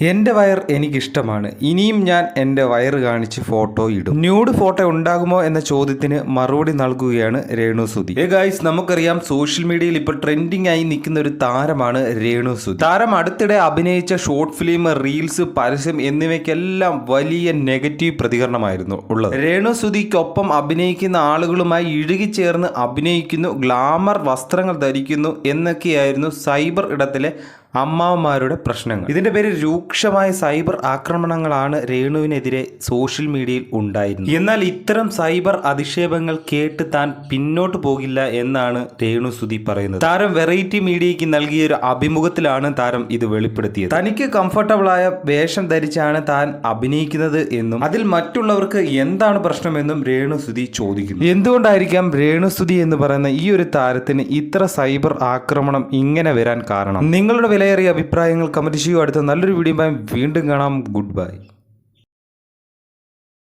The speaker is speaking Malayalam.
എന്റെ വയർ എനിക്കിഷ്ടമാണ്. ഇനിയും ഞാൻ എന്റെ വയറ് കാണിച്ച് ഫോട്ടോ ഇടും. ന്യൂഡ് ഫോട്ടോ ഉണ്ടാകുമോ എന്ന ചോദ്യത്തിന് മറുപടി നൽകുകയാണ് രേണു സുധി. ഏ ഗായ്സ് നമുക്കറിയാം സോഷ്യൽ മീഡിയയിൽ ഇപ്പോൾ ട്രെൻഡിങ് ആയി നിൽക്കുന്ന ഒരു താരമാണ് രേണു സുധി. താരം അടുത്തിടെ അഭിനയിച്ച ഷോർട്ട് ഫിലിം റീൽസ് പരസ്യം എന്നിവയ്ക്കെല്ലാം വലിയ നെഗറ്റീവ് പ്രതികരണമായിരുന്നു ഉള്ളത്. രേണു സുധിക്കൊപ്പം അഭിനയിക്കുന്ന ആളുകളുമായി ഇഴുകിച്ചേർന്ന് അഭിനയിക്കുന്നു ഗ്ലാമർ വസ്ത്രങ്ങൾ ധരിക്കുന്നു എന്നൊക്കെയായിരുന്നു സൈബർ ഇടത്തിലെ അമ്മാവന്മാരുടെ പ്രശ്നങ്ങൾ. ഇതിന്റെ പേരിൽ രൂക്ഷമായ സൈബർ ആക്രമണങ്ങളാണ് രേണുവിനെതിരെ സോഷ്യൽ മീഡിയയിൽ ഉണ്ടായിരുന്നത്. എന്നാൽ ഇത്തരം സൈബർ അധിക്ഷേപങ്ങൾ കേട്ട് താൻ പിന്നോട്ട് പോകില്ല എന്നാണ് രേണു സുധി പറയുന്നത്. താരം വെറൈറ്റി മീഡിയയ്ക്ക് നൽകിയ ഒരു അഭിമുഖത്തിലാണ് താരം ഇത് വെളിപ്പെടുത്തിയത്. തനിക്ക് കംഫർട്ടബിളായ വേഷം ധരിച്ചാണ് താൻ അഭിനയിക്കുന്നത് എന്നും അതിൽ മറ്റുള്ളവർക്ക് എന്താണ് പ്രശ്നമെന്നും രേണു സുധി ചോദിക്കുന്നു. എന്തുകൊണ്ടായിരിക്കാം രേണു സുധി എന്ന് പറയുന്ന ഈ ഒരു താരത്തിന് ഇത്ര സൈബർ ആക്രമണം ഇങ്ങനെ വരാൻ കാരണം? നിങ്ങളുടെ വിലയേറിയ അഭിപ്രായങ്ങൾ കമന്റ് ചെയ്യൂ. അടുത്ത നല്ലൊരു വീഡിയോ വീണ്ടും കാണാം. Good bye.